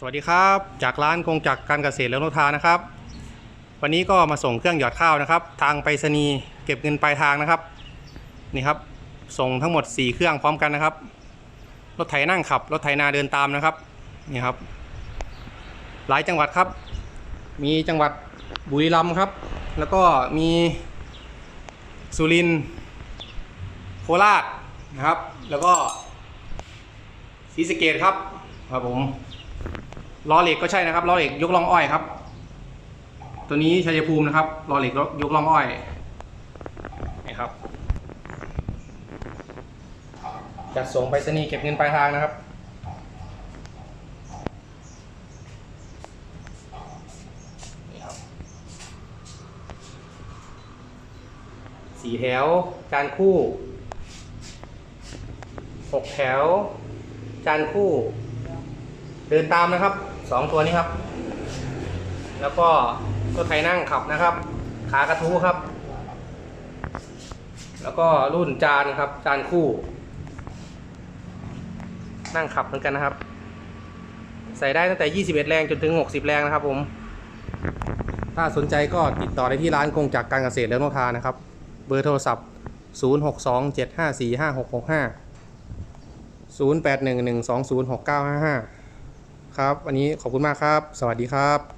สวัสดีครับ จากร้านคงจักการเกษตรและโนทานะครับ วันนี้ก็มาส่งเครื่องหยอดข้าวนะครับ ทางไปรษณีย์เก็บเงินปลายทางนะครับนี่ครับ ส่งทั้งหมด 4 เครื่องพร้อมกันนะครับ รถไถนั่งขับ รถไถนาเดินตามนะครับนี่ครับ หลายจังหวัดครับ มีจังหวัดบุรีรัมย์ครับ แล้วก็มีสุรินทร์โคราชนะครับ แล้วก็ศรีสะเกดครับครับผม ล้อเหล็กก็ใช่นะครับล้อเหล็กยกล่องอ้อยครับ ตัวนี้ชัยภูมินะครับล้อเหล็กยกล่องอ้อยนี่ครับจัดส่งไปรษณีย์เก็บเงินปลายทางนะครับนี่ครับสี่แถวจานคู่หกแถวจานคู่ เดินตามนะครับ สองตัวนี้ครับ แล้วก็ตัวไทยนั่งขับนะครับ ขากระทู้ครับ แล้วก็รุ่นจานครับ จานคู่ นั่งขับเหมือนกันนะครับ ใส่ได้ตั้งแต่ 21 แรงจนถึง 60 แรงนะครับผม ถ้าสนใจก็ติดต่อได้ที่ร้านกงจักรการเกษตรและโนทานะครับ เบอร์โทรศัพท์ 0627545665 0811206955 ครับ วันนี้ขอบคุณมากครับ สวัสดีครับ